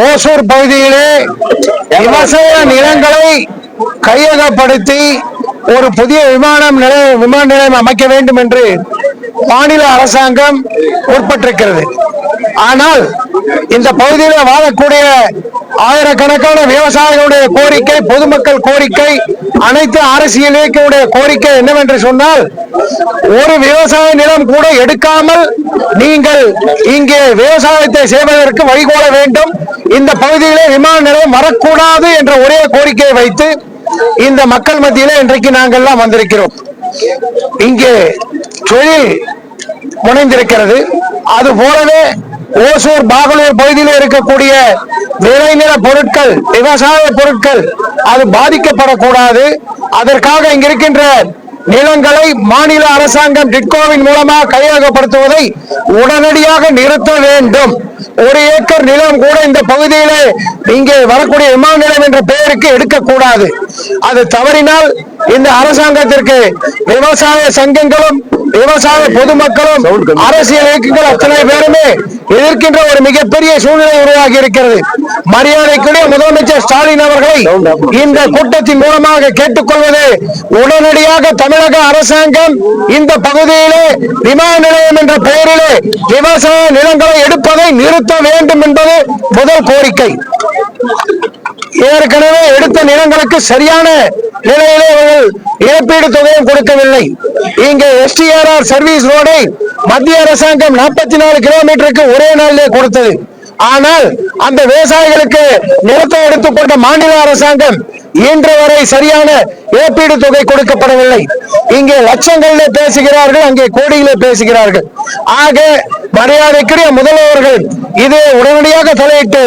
ஓசூர் பகுதியிலே விவசாய நிலங்களை கையகப்படுத்தி ஒரு புதிய விமானம் நிலைய விமான நிலையம் அமைக்க வேண்டும் என்று மாநில அரசாங்கம் உட்பட்டிருக்கிறது ஆனால் இந்த பகுதியில் வாழக்கூடிய ஆயிரக்கணக்கான விவசாயிகளுடைய கோரிக்கை பொதுமக்கள் கோரிக்கை அனைத்து அரசியல் இயக்கங்களுடைய கோரிக்கை என்னவென்று சொன்னால் ஒரு விவசாய நிலம் கூட எடுக்காமல் நீங்கள் இங்கே விவசாயத்தை செய்வதற்கு வழிகோல வேண்டும். இந்த பகுதியிலே விமான நிலையம் வரக்கூடாது என்ற ஒரே கோரிக்கையை வைத்து இந்த மக்கள் மத்தியிலே இன்றைக்கு நாங்கள் எல்லாம் வந்திருக்கிறோம். இங்கே தொழில் முனைந்திருக்கிறது. அது போலவே ஓசூர் பாகலூர் பகுதியில் இருக்கக்கூடிய விளைநில பொருட்கள் விவசாய பொருட்கள் அது பாதிக்கப்படக்கூடாது. அதற்காக இங்க இருக்கின்ற நிலங்களை மாநில அரசாங்கம் டிட்கோவின் மூலமாக கையகப்படுத்துவதை உடனடியாக நிறுத்த வேண்டும். ஒரு ஏக்கர் நிலம் கூட இந்த பகுதியிலே இங்கே வரக்கூடிய விமான நிலையம் என்ற பெயருக்கு எடுக்கக்கூடாது. அது தவறினால் இந்த அரசாங்கத்திற்கு விவசாய சங்கங்களும் விவசாய பொதுமக்களும் அரசியல் இயக்கங்கள் அத்தனை பேருமே எதிர்க்கின்ற ஒரு மிகப்பெரிய சூழ்நிலை உருவாகி இருக்கிறது. மரியாதைக்குரிய முதலமைச்சர் ஸ்டாலின் அவர்களை இந்த கூட்டத்தின் மூலமாக கேட்டுக்கொள்வது உடனடியாக தமிழக அரசாங்கம் இந்த பகுதியிலே விமான நிலையம் என்ற பெயரிலே விவசாய நிலங்களை எடுப்பதை நிறுத்த வேண்டும் என்பது முதல் கோரிக்கை. ஏற்கனவே எடுத்த நிலங்களுக்கு சரியான நிலையிலே அவர்கள் இழப்பீடு தொகையும் கொடுக்கவில்லை. இங்கே எஸ்டிஆர்ஆர் சர்வீஸ் ரோடை மத்திய அரசாங்கம் நாற்பத்தி நாலு கிலோமீட்டருக்கு ஒரே நாளிலே கொடுத்தது. ஆனால் அந்த விவசாயிகளுக்கு நிலத்தை எடுத்துக்கொண்ட மாநில அரசாங்கம் இன்று வரை சரியான இழப்பீடு தொகை கொடுக்கப்படவில்லை. இங்கே லட்சங்களிலே பேசுகிறார்கள் அங்கே கோடியிலே பேசுகிறார்கள். ஆக மரியாதைக்குரிய முதல்வர்கள் இது உடனடியாக தலையிட்டு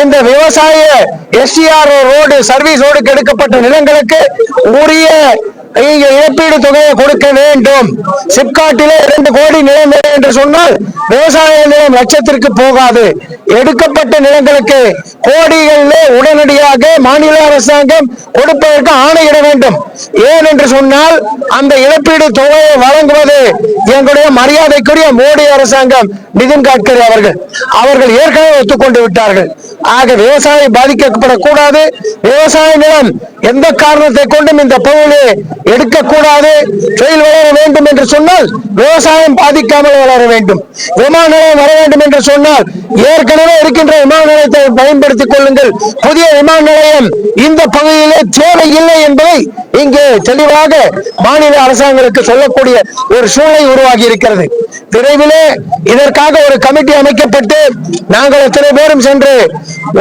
இந்த விவசாய எஸ்டிஆர் ரோடு சர்வீஸ் ரோடுக்கு எடுக்கப்பட்ட நிலங்களுக்கு உரிய இங்க இழப்பீடு தொகையை கொடுக்க வேண்டும். சிப்காட்டிலே இரண்டு கோடி நிலம் என்று சொன்னால் விவசாய நிலம் லட்சத்திற்கு போகாது. எடுக்கப்பட்ட நிலங்களுக்கு கோடிகளிலே உடனடியாக மாநில அரசாங்கம் கொடுப்பதற்கு ஆணையிட வேண்டும். ஏன் என்று சொன்னால் அந்த இழப்பீடு தொகையை வழங்குவது எங்களுடைய மரியாதைக்குரிய மோடி அரசாங்கம் நிதின் கட்கரி அவர்கள். அவர்கள் ஏற்கனவே ஒத்துக்கொண்டு விட்டார்கள். ஆக விவசாயம் பாதிக்கப்படக்கூடாது. விவசாய நிலம் எந்த காரணத்தை கொண்டும் இந்த பகுதியிலே எடுக்கக்கூடாது. தொழில் வளர வேண்டும் என்று சொன்னால் விவசாயம் பாதிக்காமல் வளர வேண்டும். விமான நிலையம் வர வேண்டும் என்று சொன்னால் ஏற்கனவே இருக்கின்ற விமான நிலையத்தை பயன்படுத்திக் கொள்ளுங்கள். புதிய விமான நிலையம் இந்த பகுதியிலே தேவையில்லை இல்லை என்பதை இங்கே தெளிவாக மாநில அரசாங்கங்களுக்கு சொல்லக்கூடிய ஒரு சூழ்நிலை உருவாகி இருக்கிறது. விரைவிலே இதற்காக ஒரு கமிட்டி அமைக்கப்பட்டு நாங்கள் எத்தனை பேரும் சென்று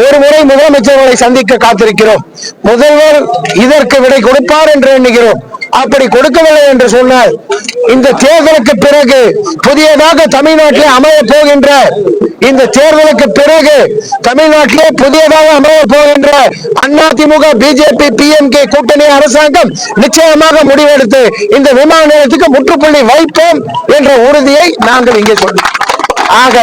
ஒரு முறை முதலமைச்சர்களை சந்திக்க காத்திருக்கிறோம். முதல்வர் இதற்கு விடை கொடுப்பார் என்று எண்ணுகிறோம். அப்படி கொடுக்கவில்லை என்று சொன்னால் இந்த தேர்தலுக்கு பிறகு புதியதாக தமிழ்நாட்டிலே அமைய போகின்ற இந்த தேர்தலுக்கு பிறகு தமிழ்நாட்டிலே புதியதாக அமைய போகின்ற அதிமுக பிஜேபி பிஎம்கே கூட்டணி அரசாங்கம் நிச்சயமாக முடிவெடுத்து இந்த விமான நிலையத்துக்கு முற்றுப்புள்ளி வைப்போம் என்ற உறுதியை நாங்கள் இங்கே சொன்னோம் ஆக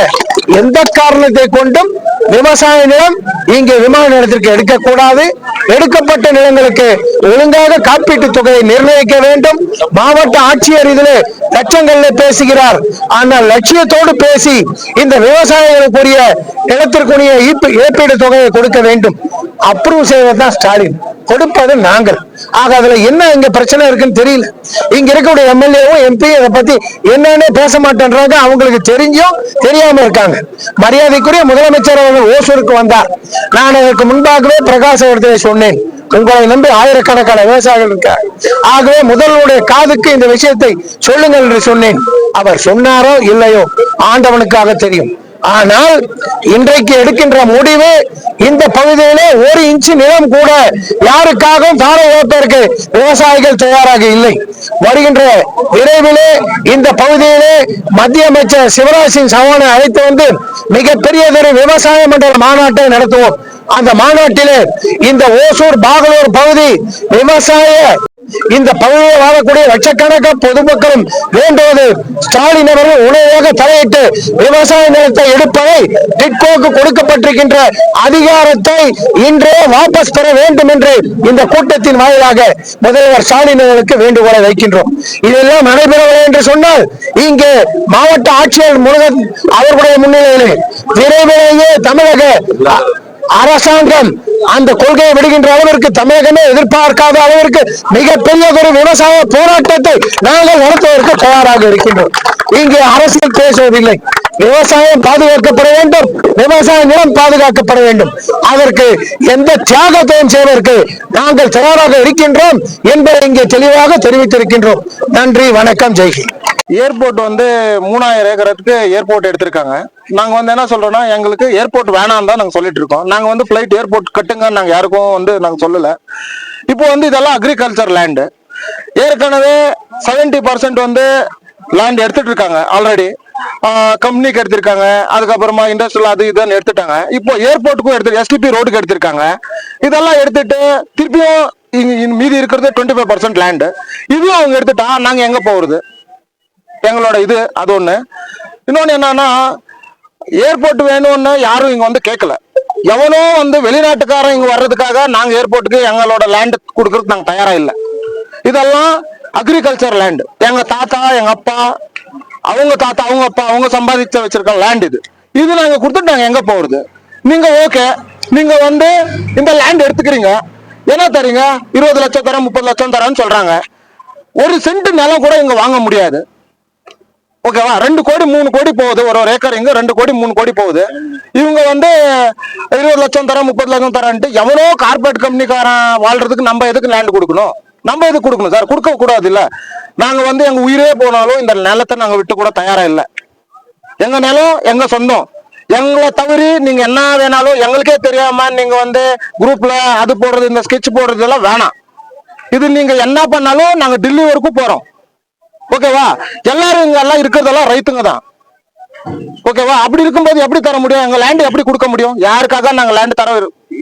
எந்த காரணத்தை கொண்டும் விவசாய நிலம் இங்கே விமான நிலையத்திற்கு எடுக்கக்கூடாது. எடுக்கப்பட்ட நிலங்களுக்கு ஒழுங்காக காப்பீட்டு தொகையை நிர்ணயிக்க வேண்டும். மாவட்ட ஆட்சியர் இதிலே லட்சங்களில் பேசுகிறார். ஆனால் லட்சியத்தோடு பேசி இந்த விவசாயிகளுக்குரிய நிலத்திற்குரிய இழப்பீடு தொகையை கொடுக்க வேண்டும். அப்ரூவ் செய்வதுதான் ஸ்டாலின். கொடுப்பது நாங்கள். ஆக அதுல என்ன இங்க பிரச்சனை இருக்குன்னு தெரியல. இங்க இருக்கக்கூடிய எம்எல்ஏவும் எம்பி இதை பத்தி என்னன்னு பேச மாட்டேன்றாங்க. அவங்களுக்கு தெரிஞ்சும் தெரியாம இருக்காங்க. மரியாதைக்குரிய முதலமைச்சர் அவர்கள் ஓசூருக்கு வந்தார். நான் அதற்கு முன்பாகவே பிரகாச இடத்திலே சொன்னேன். உங்களை நம்பி ஆயிரக்கணக்கான விவசாயிகள் இருக்கார் ஆகவே முதல்வருடைய காதுக்கு இந்த விஷயத்தை சொல்லுங்கள் என்று சொன்னேன். அவர் சொன்னாரோ இல்லையோ ஆண்டவனுக்காக தெரியும். ஆனால் இன்றைக்கு எடுக்கின்ற முடிவு இந்த பகுதியிலே ஒரு இன்ச்சு நிலம் கூட யாருக்காகவும் தாரை இழப்பதற்கு விவசாயிகள் தயாராக இல்லை. வருகின்ற விரைவிலே இந்த பகுதியிலே மத்திய அமைச்சர் சிவராஜ் சிங் சவானை அழைத்து வந்து மிகப்பெரியதொரு விவசாய மண்டல மாநாட்டை நடத்துவோம். அந்த மாநாட்டிலே இந்த ஓசூர் பாகலூர் பகுதி விவசாய இந்த பகுதியில் வாழக்கூடிய லட்சக்கணக்கான பொதுமக்களும் வேண்டுவது ஸ்டாலின் அவர்கள் உணவாக தலையிட்டு விவசாய நிலத்தை எடுப்பதை டிட்கோக்கு கொடுக்கப்பட்டிருக்கின்ற அதிகாரத்தை இன்றே வாபஸ் பெற வேண்டும் என்று இந்த கூட்டத்தின் வாயிலாக முதல்வர் ஸ்டாலின் அவர்களுக்கு வேண்டுகோளை வைக்கின்றோம். இதெல்லாம் நடைபெறவில்லை என்று சொன்னால் இங்கே மாவட்ட ஆட்சியர் முருகன் அவர்களுடைய முன்னிலையிலே விரைவிலேயே தமிழக அரசாங்கம் அந்த கொள்கையை விடுகின்ற அளவிற்கு தமிழகமே எதிர்பார்க்காத அளவிற்கு மிகப்பெரிய ஒரு விவசாய போராட்டத்தை நாங்கள் நடத்துவதற்கு தயாராக இருக்கின்றோம். இங்கே அரசியல் பேசுவதில்லை. விவசாயம் பாதுகாக்கப்பட வேண்டும். விவசாய நிலம் பாதுகாக்கப்பட வேண்டும். அதற்கு எந்த தியாகத்தையும் செய்வதற்கு நாங்கள் தயாராக இருக்கின்றோம் என்பதை இங்கே தெளிவாக தெரிவித்திருக்கின்றோம். நன்றி வணக்கம் ஜெய்ஹி ஏர்போர்ட் வந்து மூணாயிரம் ஏக்கரத்துக்கு ஏர்போர்ட் எடுத்திருக்காங்க. நாங்க வந்து என்ன சொல்றோம்னா எங்களுக்கு ஏர்போர்ட் வேணாம் தான் நாங்க சொல்லிட்டு இருக்கோம். நாங்க வந்து ஃபிளைட் ஏர்போர்ட் கட்டுங்க நாங்க யாருக்கும் வந்து நாங்க சொல்லல. இப்போ வந்து இதெல்லாம் அக்ரிகல்ச்சர் லேண்டு ஏற்கனவே 70% பர்சன்ட் வந்து லேண்ட் எடுத்துட்டு இருக்காங்க ஆல்ரெடி கம்பெனிக்கு எடுத்திருக்காங்க. அதுக்கப்புறமா இண்டஸ்ட்ரியல் அது இதுன்னு எடுத்துட்டாங்க. இப்போ ஏர்போர்ட்டுக்கும் எடுத்து எஸ்டிபி ரோடுக்கு எடுத்திருக்காங்க. இதெல்லாம் எடுத்துட்டு திருப்பியும் மீதி இருக்கிறது டுவெண்ட்டி ஃபைவ் பர்சன்ட் லேண்டு இதுவும் அவங்க எடுத்துட்டா நாங்கள் எங்கே போகிறது எங்களோட இது அது ஒண்ணு. இன்னொன்னு என்னன்னா ஏர்போர்ட் வேணும்னு யாரும் இங்க வந்து கேட்கல எவனோ வந்து வெளிநாட்டுக்காரன் இங்க வர்றதுக்காக நாங்க ஏர்போர்ட்டுக்கு எங்களோட லேண்ட் கொடுக்கறதுக்கு நாங்க தயாரா இல்லை. இதெல்லாம் அக்ரிகல்ச்சர் லேண்ட் எங்க தாத்தா எங்க அப்பா அவங்க தாத்தா அவங்க அப்பா அவங்க சம்பாதிச்சு வச்சிருக்க லேண்ட் இது. இது நாங்க கொடுத்துட்டு நாங்க எங்க போறது? நீங்க ஓகே நீங்க வந்து இந்த லேண்ட் எடுத்துக்கிறீங்க. என்ன தரீங்க இருபது லட்சம் தரேன் முப்பது லட்சம் தரேன்னு சொல்றாங்க. ஒரு சென்ட் நிலம் கூட இங்க வாங்க முடியாது. ஓகேவா ரெண்டு கோடி மூணு கோடி போகுது. ஒரு ஒரு ஏக்கர் இங்க ரெண்டு கோடி மூணு கோடி போகுது. இவங்க வந்து இருபது லட்சம் தரேன் முப்பது லட்சம் தரேன்ட்டு எவனோ கார்பரேட் கம்பெனிக்காரன் வாழ்றதுக்கு நம்ம எதுக்கு லேண்ட் கொடுக்கணும்? நம்ம எதுக்கு கொடுக்கணும் சார் கொடுக்க கூடாது இல்ல நாங்க வந்து எங்க உயிரே போனாலும் இந்த நிலத்தை நாங்க விட்டு கூட தயாரா இல்லை. எங்க நிலம் எங்க சொந்தம். எங்களை தவிர நீங்க என்ன வேணாலும் எங்களுக்கே தெரியாம நீங்க வந்து குரூப்ல அது போடுறது இந்த ஸ்கெட்ச் போடுறது எல்லாம் வேணாம். இது நீங்க என்ன பண்ணாலும் நாங்க டெல்லி வரைக்கும் போறோம். ஓகேவா? எல்லாரும் இங்க எல்லாம் இருக்கிறதெல்லாம் ரைத்துங்க தான். ஓகேவா? அப்படி இருக்கும்போது எப்படி தர முடியும்? எங்க லேண்ட் எப்படி கொடுக்க முடியும்? யாருக்காக நாங்க லேண்ட் தர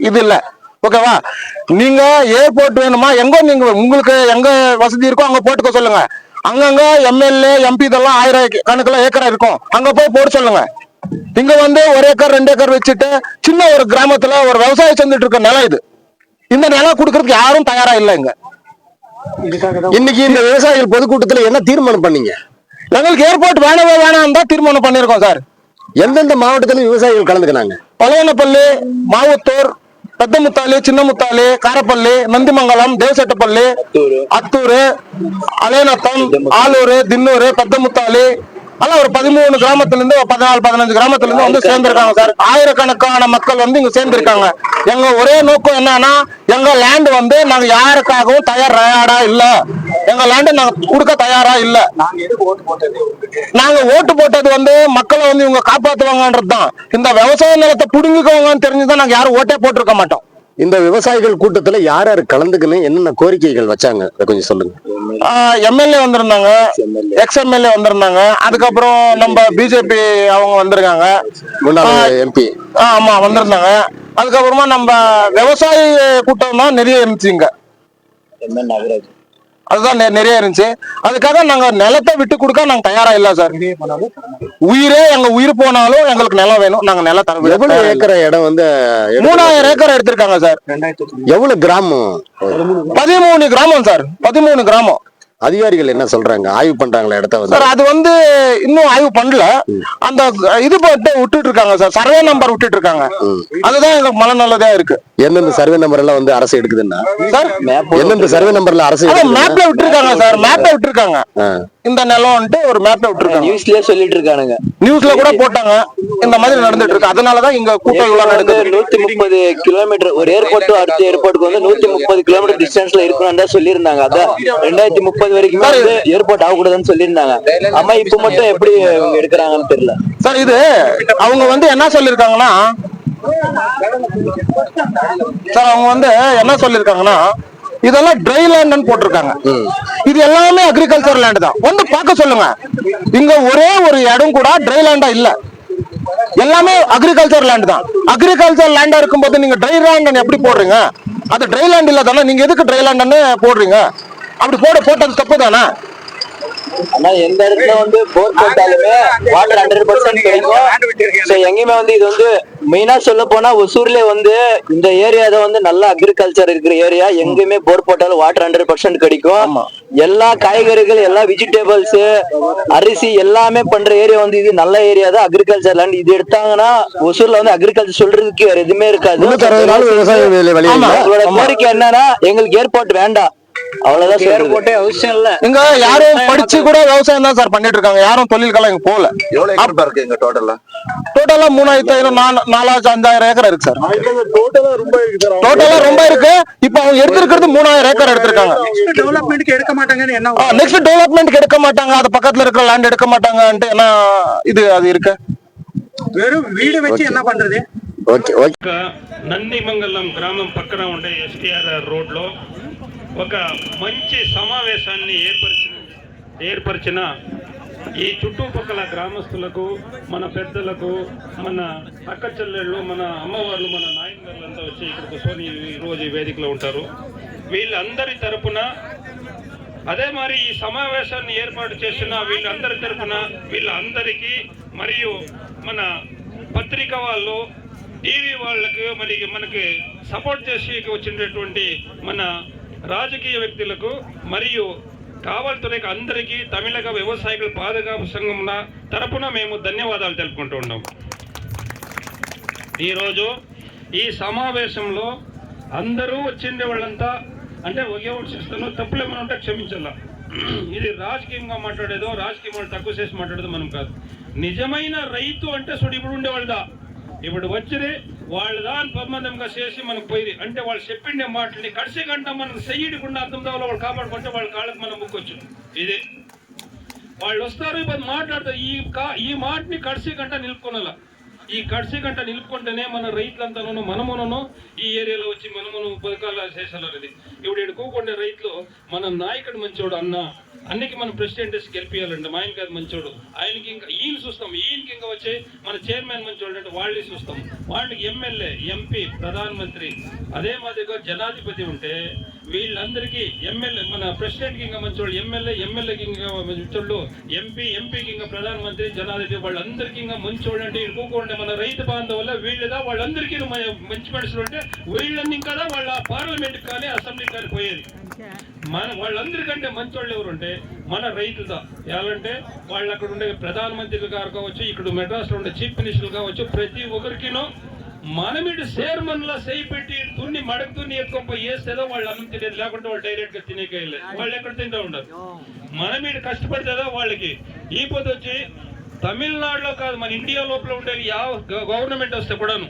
இது இல்ல. ஓகேவா? நீங்க ஏர்போர்ட் வேணுமா? எங்க நீங்க உங்களுக்கு எங்க வசதி இருக்கோ அங்க போட்டுக்க சொல்லுங்க. அங்கங்க எம்எல்ஏ எம்பி இதெல்லாம் ஆயிரம் கணக்குல ஏக்கரா இருக்கும். அங்க போய் போட சொல்லுங்க. இங்க வந்து ஒரு ஏக்கர் ரெண்டு ஏக்கர் வச்சுட்டு சின்ன ஒரு கிராமத்துல ஒரு விவசாயம் செஞ்சுட்டு இருக்க நிலம் இது. இந்த நிலம் கொடுக்கறதுக்கு யாரும் தயாரா இல்லை இங்க. இன்னைக்கு இந்த விவசாயிகள் பொதுக்கூட்டத்துல என்ன தீர்மானம் பண்ணீங்க? எங்களுக்கு ஏர்போர்ட் வேணவே வேணாம் தான் தீர்மானம் பண்ணியிருக்கோம் சார். எந்தெந்த மாவட்டத்துல விவசாயிகள் கலந்துக்கினாங்க? பழையனப்பள்ளி மாவுத்தூர் பெத்தமுத்தாலி சின்னமுத்தாலி காரப்பள்ளி நந்திமங்கலம் தேவசெட்டப்பள்ளி அத்தூர். அலேநத்தம் ஆலூர் தின்னூர் பெத்தமுத்தாலி எல்லாம் ஒரு பதிமூணு கிராமத்துல இருந்து ஒரு பதினாலு பதினஞ்சு கிராமத்துல இருந்து வந்து சேர்ந்திருக்காங்க சார். ஆயிரக்கணக்கான மக்கள் வந்து இங்க சேர்ந்திருக்காங்க. எங்க ஒரே நோக்கம் என்னன்னா எங்க லேண்ட் வந்து நாங்க யாருக்காகவும் தயாரா இல்ல. எங்க லேண்ட் நாங்க கொடுக்க தயாரா இல்ல. நாங்க ஓட்டு போட்டது வந்து மக்களை வந்து இவங்க காப்பாற்றுவாங்கன்றது தான் இந்த விவசாய நிலத்தை புடுங்கிக்கோங்கன்னு தெரிஞ்சுதான் நாங்க யாரும் ஓட்டே போட்டிருக்க மாட்டோம். இந்த விவசாயிகள் கூட்டத்துல யார் யார் கலந்துக்கணும் என்னென்ன கோரிக்கைகள் வச்சாங்க? அதை கொஞ்சம் சொல்லுங்க. எம்எல்ஏ வந்திருந்தாங்க. எக்ஸ் எம்எல்ஏ வந்திருந்தாங்க. அதுக்கப்புறம் நம்ம பிஜேபி அவங்க வந்திருக்காங்க. முன்னாள் எம்பி ஆமா வந்திருந்தாங்க. அதுக்கப்புறமா நம்ம விவசாய கூட்டம் தான் நிறைய இருந்துச்சு இங்க. அதுதான் நிறைய இருந்துச்சு. அதுக்காக நாங்க நிலத்தை விட்டு கொடுக்க நாங்க தயாரா இல்ல சார். உயிரே எங்க உயிர் போனாலும் எங்களுக்கு நிலம் வேணும். நாங்க நிலம் தர எவ்வளவு ஏக்கர் இடம் வந்து மூணாயிரம் ஏக்கர் எடுத்திருக்காங்க சார். எவ்வளவு கிராமம்? பதிமூணு கிராமம் சார். பதிமூணு கிராமம். அதிகாரிகள் என்ன சொல்றாங்க? ஆய்வு பண்றாங்களா இடத்த வந்து? சார் அது வந்து இன்னும் ஆய்வு பண்ணல. அந்த இது போட்டு விட்டுட்டு இருக்காங்க சார். சர்வே நம்பர் விட்டுட்டு இருக்காங்க. அதுதான் எங்களுக்கு மன நல்லதா இருக்கு. எந்தெந்த சர்வே நம்பர் எல்லாம் வந்து அரசு எடுக்குதுன்னா? சார் எந்தெந்த சர்வே நம்பர்ல அரசு? மேப்ல விட்டுருக்காங்க சார். மேப்ல விட்டுருக்காங்க. இந்த நிலம்ன்ட்டு ஒரு மேப்ல விட்டுருக்காங்க. நியூஸ்லயே சொல்லிட்டு இருக்கானுங்க. நியூஸ்ல கூட போட்டாங்க. இந்த மாதிரி நடந்துட்டு இருக்கு. அதனாலதான் இங்க கூட்டம் இவ்வளவு நடக்குது. நூத்தி முப்பது கிலோமீட்டர் ஒரு ஏர்போர்ட் அடுத்த ஏர்போர்ட்டுக்கு வந்து நூத்தி முப்பது கிலோமீட்டர் டிஸ்டன்ஸ்ல இருக்கணும் தான் சொல்லியிருந்தாங்க. அதான் ரெண்டாயிரத்தி முப்பது வரைக்கும் ஏர்போர்ட் ஆகக்கூடாதுன்னு சொல்லியிருந்தாங்க. ஆமா இப்ப மட்டும் எப்படி இவங்க எடுக்கிறாங்கன்னு தெரியல. சார் இது அவங்க வந்து என்ன சொல்லிருக்காங்கன்னா சார் அவங்க வந்து என்ன சொல்லிருக்காங்கன்னா இதெல்லாம் ட்ரை லேண்ட்னு போட்டிருக்காங்க. இது எல்லாமே அக்ரிகல்ச்சர் லேண்ட் தான். வந்து பார்க்க சொல்லுங்க. இங்க ஒரே ஒரு இடம் கூட ட்ரை லேண்டா இல்ல. எல்லாமே அக்ரிகல்ச்சர் லேண்ட் தான். அக்ரிகல்ச்சர் லேண்டா இருக்கும்போது நீங்க ட்ரை லேண்ட் எப்படி போடுறீங்க? அது ட்ரை லேண்ட் இல்ல தானே நீங்க எதுக்கு ட்ரை லேண்ட்னு போடுறீங்க? அப்படி போட போட்டது தப்பு தானே? ஆனா எந்த இடத்துல வந்து போர் போட்டாலுமே வாட்டர் ஹண்ட்ரட் பர்சன்ட் கிடைக்கும். So, எங்கேயுமே வந்து இது வந்து மெயினா சொல்ல போனா ஒசூர்ல வந்து இந்த ஏரியா வந்து நல்ல அக்ரிகல்ச்சர் இருக்கிற ஏரியா எங்கேயுமே போர் போட்டாலும் வாட்டர் ஹண்ட்ரட் பர்சன்ட் கிடைக்கும். எல்லா காய்கறிகள் எல்லா வெஜிடபிள்ஸ் அரிசி எல்லாமே பண்ற ஏரியா வந்து இது நல்ல ஏரியா தான். அக்ரிகல்ச்சர் லேண்ட் இது எடுத்தாங்கன்னா ஒசூர்ல வந்து அக்ரிகல்ச்சர் சொல்றதுக்கு வேற எதுவுமே இருக்காது. கோரிக்கை என்னன்னா எங்களுக்கு ஏர்போர்ட் வேண்டாம். அவ்வளவுதான் பேர் போட்டே அவசியம் இல்ல. இங்க யாரும் படிச்சு கூட விவசாயம் சார் பண்ணிட்டு இருக்காங்க. யாரும் தொழிலுக்கெல்லாம் இங்க போல எவ்வளவு டோட்டலா டோட்டலா மூணாயிரத்தி ஏக்கர் இருக்கு சார் ரொம்ப இருக்கு டோட்டலா அவங்க எடுத்திருக்கிறது மூணாயிரம் ஏக்கர் எடுத்திருக்காங்க. டெவலப்மெண்ட்க்கு நெக்ஸ்ட் டெவலப்மெண்ட்க்கு எடுக்க மாட்டாங்க. அது பக்கத்துல இருக்கிற லேண்ட் எடுக்க மாட்டாங்கன்ட்டு என்ன இது அது இருக்கு? வெறும் வீடு வச்சு என்ன பண்றது? ఓకే ఒక మంచి సమావేశాన్ని ఏర్పరిచిన ఏర్పరిచిన ఈ చుట్టుపక్కల గ్రామస్తులకు మన పెద్దలకు మన అక్క చెల్లెళ్ళు మన అమ్మవార్లు మన నాయనగారులంతా వచ్చి ఇక్కడ కూర్చొని ఈ రోజు ఈ వేదికలో ఉంటారు. వీళ్ళందరి తరపున అదే మరి ఈ సమావేశాన్ని ఏర్పాటు చేసిన వీళ్ళందరి తరపున వీళ్ళందరికీ మరియు మన పత్రిక వాళ్ళు టీవీ వాళ్ళకు మరి మనకి సపోర్ట్ చేసి వచ్చినటువంటి మన రాజకీయ వ్యక్తులకు మరియు కావలతునకి అందరికీ తమిళక వ్యవసాయకుల పాదుకాపు సంఘం తరపున మేము ధన్యవాదాలు తెలుపుకుంటూ ఉన్నాం. ఈరోజు ఈ సమావేశంలో అందరూ వచ్చిండే వాళ్ళంతా అంటే ఒకే ఒకటి చేస్తాను తప్పులు ఏమైనా ఉంటే క్షమించాల ఇది రాజకీయంగా మాట్లాడేదో రాజకీయం వాళ్ళు తక్కువ చేసి మాట్లాడేదో మనం కాదు. నిజమైన రైతు అంటే చూడు ఇప్పుడు ఉండేవాళ్ళదా ఇప్పుడు వచ్చిరి వాళ్ళు దాని ప్రబంధంగా చేసి మనకు పోయి అంటే వాళ్ళు చెప్పిండే మాటల్ని కడిసి గంట మనకు చెయ్యకుండా అర్థం కావాలి వాళ్ళు కాపాడుకుంటే వాళ్ళ కాళ్ళకి మనం ముక్కొచ్చు ఇదే. వాళ్ళు వస్తారు ఇప్పుడు మాట్లాడతారు. ఈ కా ఈ మాటని కడిసి గంట నిలుపుకున్నలా ఈ కడిసి గంట నిలుపుకుంటేనే మన రైతులంతాను మనమునను ఈ ఏరియాలో వచ్చి మనమును పథకాలు చేసేవారు ఇప్పుడు ఎడుకోకుండా రైతులు మన నాయకుడు మంచోడు అన్న అన్నికి మనం ప్రెసిడెంట్ గెలిపియాలండి మా ఆయన కాదు మంచోడు. ఆయనకి ఇంకా ఈయన చూస్తాం ఈయనకి ఇంకా వచ్చి మన చైర్మన్ మంచోడు అంటే వాళ్ళని చూస్తాం. వాళ్ళకి ఎమ్మెల్యే ఎంపీ ప్రధానమంత్రి అదే మాదిరిగా జనాధిపతి ఉంటే వీళ్ళందరికీ ఎమ్మెల్యే మన ప్రెసిడెంట్కి ఇంకా మంచోళ్ళు ఎమ్మెల్యే ఎమ్మెల్యేకి ఇంకా మంచోళ్ళు ఎంపీ ఎంపీకి ఇంకా ప్రధానమంత్రి జనాధిపతి వాళ్ళందరికీ ఇంకా మంచోళ్ళు అంటే ఇరుకోకుండా మన రైతు బాంధవుల వీళ్ళదా? వాళ్ళందరికీ మంచి మనుషులు అంటే వీళ్ళని ఇంకా వాళ్ళ పార్లమెంట్ కానీ అసెంబ్లీ కానీ పోయేది. మన వాళ్ళందరికంటే మంచోళ్ళు ఎవరు అంటే మన రైతుదా ఎలాంటే వాళ్ళు అక్కడ ఉండే ప్రధానమంత్రులు గారు కావచ్చు ఇక్కడ మెడ్రాస్లో ఉండే చీఫ్ మినిస్టర్లు కావచ్చు ప్రతి ఒక్కరికినో మనమిడు చైర్మన్ లా చేయి పెట్టి తున్ని మడక తున్ని ఎత్తుకొని వేస్తేదో వాళ్ళు అన్నం తినేది లేకుంటే వాళ్ళు డైరెక్ట్గా తినేకేయలే వాళ్ళు ఎక్కడ తింటా ఉండరు మనమిడు కష్టపడితేదో వాళ్ళకి. ఈ పొద్దు వచ్చి తమిళనాడులో కాదు మన ఇండియా లోపల ఉండేది ಯಾವ గవర్నమెంట్ వస్తే కూడాను.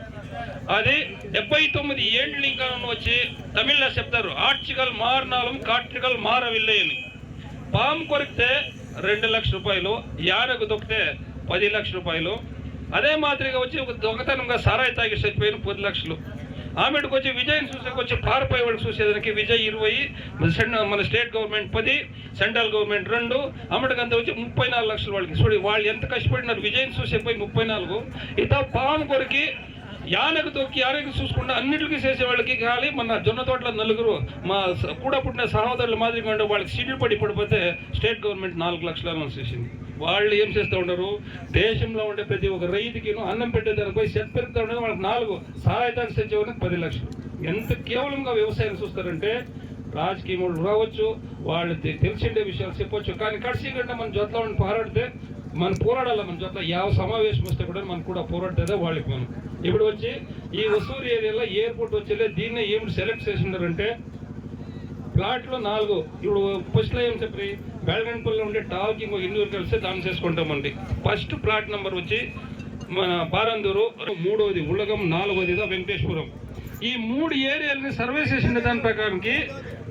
అది డెబ్బై తొమ్మిది ఏండ్లు ఇంకా వచ్చి తమిళ్ళో చెప్తారు ఆర్చికల్ మారినాలం కాట్రికల్ మారవిల్లే అని. పాము కొరికితే రెండు లక్షల రూపాయలు యానకు దొక్కితే పది లక్షల రూపాయలు అదే మాదిరిగా వచ్చి ఒక దొంగతనంగా సారాయి తాగి చనిపోయిన పది లక్షలు. ఆమెకు వచ్చి విజయ్ చూసేకి వచ్చి పారిపోయే వాళ్ళకి చూసేదానికి విజయ్ ఇరవై మన స్టేట్ గవర్నమెంట్ పది సెంట్రల్ గవర్నమెంట్ రెండు అమ్మటికంత వచ్చి ముప్పై నాలుగు లక్షలు వాళ్ళకి. చూడు వాళ్ళు ఎంత కష్టపడినారు విజయం చూసే పోయి ముప్పై నాలుగు. ఇత పాము కొరికి యానకు తొక్కి యానకు చూసుకుంటే అన్నిటికీ చేసేవాళ్ళకి వాళ్ళకి మన జొన్న తోటల నలుగురు మా స- కూడా పుట్టిన సహోదరుల మాదిరిగా ఉండే వాళ్ళకి సీట్లు పడి పడిపోతే స్టేట్ గవర్నమెంట్ నాలుగు లక్షల అనౌన్స్ చేసింది. వాళ్ళు ఏం చేస్తూ ఉండరు? దేశంలో ఉండే ప్రతి ఒక్క రైతుకి అన్నం పెట్టేదానికి పోయి సెట్ పెరుగుతూ ఉండేది. వాళ్ళకి నాలుగు సహాయతాన్ని తెచ్చేవారికి పది లక్షలు. ఎంత కేవలంగా వ్యవసాయం చూస్తారంటే రాజకీయ వాళ్ళు రావచ్చు వాళ్ళు తెలిసిండే విషయాలు చెప్పొచ్చు. కానీ కడిసి గంట మన జొత్తలో ఉండి పోరాడితే మనం పోరాడాలి మన జొత్త యావ సమావేశం వస్తే కూడా మనం కూడా పోరాడితే వాళ్ళకి మనం. ఇప్పుడు వచ్చి ఈ వసూరు ఏరియాలో ఎయిర్పోర్ట్ వచ్చేలే దీన్నే ఏమిటి సెలెక్ట్ చేసినారంటే ప్లాట్లో నాలుగు ఇప్పుడు ఫస్ట్లో ఏం చెప్పి బెళగంపల్లిలో ఉండే టాల్కి ఇంకో ఇన్నూరు కలిసి దాన్ని చేసుకుంటామండి. ఫస్ట్ ప్లాట్ నెంబర్ వచ్చి మన పారందూరు మూడవది ఉలగం నాలుగవది వెంకటేశ్వరం. ఈ మూడు ఏరియాలని సర్వే చేసిన దాని ప్రకారంకి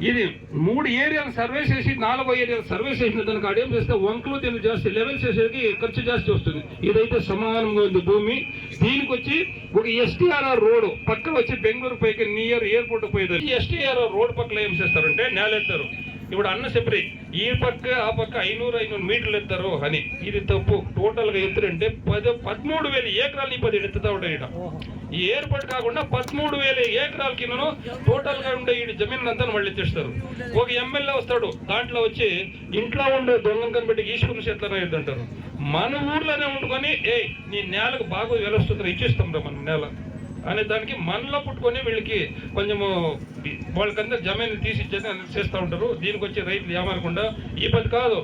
ఇది మూడు ఏరియాలు సర్వే చేసి నాలుగో ఏరియాలు సర్వే చేసిన దానికి ఆడ ఏం చేస్తే వంకలు దీన్ని జాస్తి లెవెల్ చేసేకి ఖర్చు జాస్తి వస్తుంది. ఇదైతే సమానంగా ఉంది భూమి. దీనికి వచ్చి ఒక ఎస్టీఆర్ఆర్ రోడ్ పక్కన వచ్చి బెంగళూరు పైకి నియర్ ఎయిర్పోర్ట్ పోయేది ఎస్టీఆర్ఆర్ రోడ్ పక్కన ఏం చేస్తారంటే నేలెత్తారు. ఇప్పుడు అన్న చెప్పి ఈ పక్క ఆ పక్క ఐనూరు ఐనూరు మీటర్లు ఎత్తారు అని. ఇది తప్పు. టోటల్గా ఎత్తురంటే పది పదమూడు వేల ఏకరాలు ఈ పది ఎత్తుతా ఉంటాయి. ఈ ఏర్పాటు కాకుండా పదమూడు వేల ఏకరాల కిందను టోటల్గా ఉండే ఈ జమీన్ అంతా మళ్ళీ తెస్తారు ఒక ఎమ్మెల్యే వస్తాడు దాంట్లో వచ్చి ఇంట్లో ఉండే దొంగను కనిపెట్టి ఈశ్వరుని చేతనే అంటారు. మన ఊర్లోనే ఉండుకొని ఏ నీ నేలకు బాగా వెలుస్తుంది ఇచ్చిస్తాం రా మన నేల. అనే దానికి మనలో పుట్టుకొని వీళ్ళకి కొంచెము వాళ్ళకందరూ జమీన్ తీసి ఇచ్చేది అని చేస్తూ ఉంటారు. దీనికి వచ్చి రైతులు ఏమనకుండా ఈ పది కాదు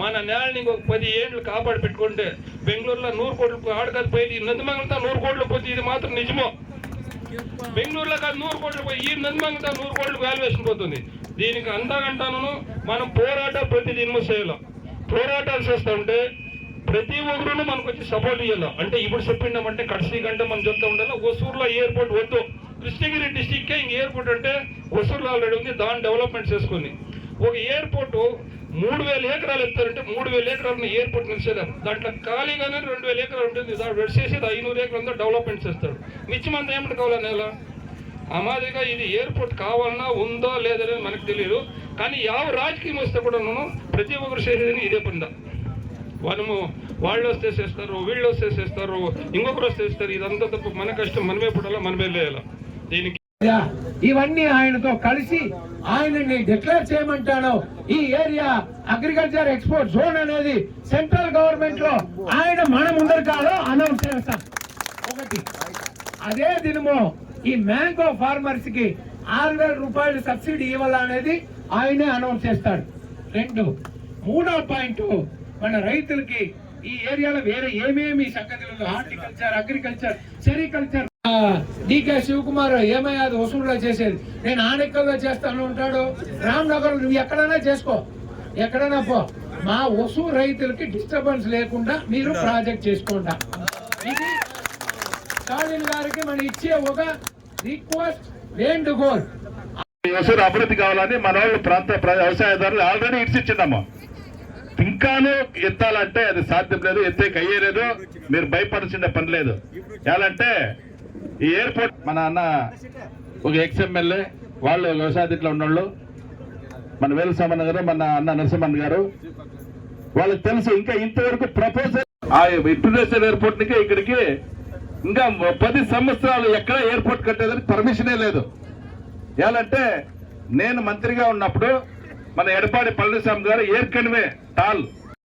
మన నేలని ఇంకొక పది ఏళ్ళు కాపాడి పెట్టుకుంటే బెంగళూరులో నూరు కోట్లు ఆడకాదు పోయి ఈ నందిమంగళతో నూరు కోట్లు పోతే ఇది మాత్రం నిజమో? బెంగళూరులో కాదు నూరు కోట్లు పోయి ఈ నందిమంగళతో నూరు కోట్లు వాల్యుయేషన్ పోతుంది. దీనికి అందాకంటాను మనం పోరాట ప్రతి దినము చేయాలి. పోరాటాలు చేస్తూ ఉంటే ప్రతి ఒక్కరు మనకు వచ్చి సపోర్ట్ ఇవ్వాలి అంటే ఇప్పుడు చెప్పిండమంటే కడసి గంట మనం చెప్తా ఉండాలి? ఒసూరులో ఎయిర్పోర్ట్ వద్దు. కృష్ణగిరి డిస్టిక్ ఇంక ఎయిర్పోర్ట్ అంటే ఒసూరులో ఆల్రెడీ ఉంది. దాన్ని డెవలప్మెంట్ చేసుకుని ఒక ఎయిర్పోర్ట్ మూడు వేల ఎకరాలు ఎత్తారంటే మూడు వేల ఎకరాలను ఎయిర్పోర్ట్ నిలిచేదాం దాంట్లో ఖాళీగానే రెండు వేల ఎకరాలు ఉంటుంది. దాన్ని వెడిసేసి ఐనూరు ఎకరాలతో డెవలప్మెంట్ చేస్తాడు మిచ్చిమంతా ఏమిటి కావాలా నేల? ఆ మాదిరిగా ఇది ఎయిర్పోర్ట్ కావాలన్నా ఉందో లేదనేది మనకు తెలియదు కానీ యావ రాజకీయం వస్తే కూడా ప్రతి ఒక్కరు చేసేది ఇదే పనిదా? మనము వాళ్ళు వస్తే చేస్తారు వీళ్ళు వస్తే చేస్తారు ఇంకొకరు వస్తే చేస్తారు. ఇదంతా తప్ప. మన కష్టం మనమే పుట్టాలా మనమే లేయాల? దీనికి ఇవన్నీ ఆయనతో కలిసి ఆయనని డిక్లేర్ చేయమంటాను ఈ ఏరియా అగ్రికల్చర్ ఎక్స్పోర్ట్ జోన్ అనేది సెంట్రల్ గవర్నమెంట్లో ఆయన మన ముందరికాలో అనౌన్స్ చేస్తాం ఒకటి. అదే దినము ఈ మ్యాంగో ఫార్మర్స్కి ఆరు వేల రూపాయలు సబ్సిడీ ఇవ్వాలనేది ఆయనే అనౌన్స్ చేస్తాడు. రెండు. మూడో పాయింట్ మన రైతులకి ఈ ఏరియాలో వేరే ఏమేమి సంగతులు? Horticulture agriculture sericulture. DK Shivakumar ఏమయ్యా అది వసూలులో చేసేది? నేను ఆనెక్కల్లో చేస్తాను ఉంటాడు రామ్ నగర్ నువ్వు ఎక్కడైనా చేసుకో. ఎక్కడైనా పో. మా వసూ రైతులకి డిస్టర్బెన్స్ లేకుండా మీరు ప్రాజెక్ట్ చేసుకోండి. ఇది స్టాలిన్ గారికి మనం ఇచ్చే ఒక రిక్వెస్ట్ వేండు గోల్. అభివృద్ధి కావాలని మన వాళ్ళు ప్రాంత వ్యవసాయదారులు ఆల్రెడీ ఇడిచిచ్చిందమ్మా ఇంకాను ఎత్తాలంటే అది సాధ్యం లేదు ఎత్తే అయ్యేలేదు మీరు భయపడాల్సిన పని లేదు. ఎలాంటే ఈ ఎయిర్పోర్ట్ మన అన్న ఒక ఎక్స్ఎమ్మెల్యే వాళ్ళు వ్యవసాయ ఇట్లా ఉన్నోళ్ళు మన వేలుసామన్న గారు మన అన్న నరసింహన్ గారు వాళ్ళకి తెలుసు ఇంకా ఇంతవరకు ప్రపోజల్ ఆ ఇంటర్నేషనల్ ఎయిర్పోర్ట్ నికి ఇక్కడికి ఇంకా పది సంవత్సరాలు ఎక్కడ ఎయిర్పోర్ట్ కట్టేదానికి పర్మిషనే లేదు. ఎలాంటే నేను మంత్రిగా ఉన్నప్పుడు మన ఎడపాడి పళనిస్వామి గారు ఏర్కనవే టాల్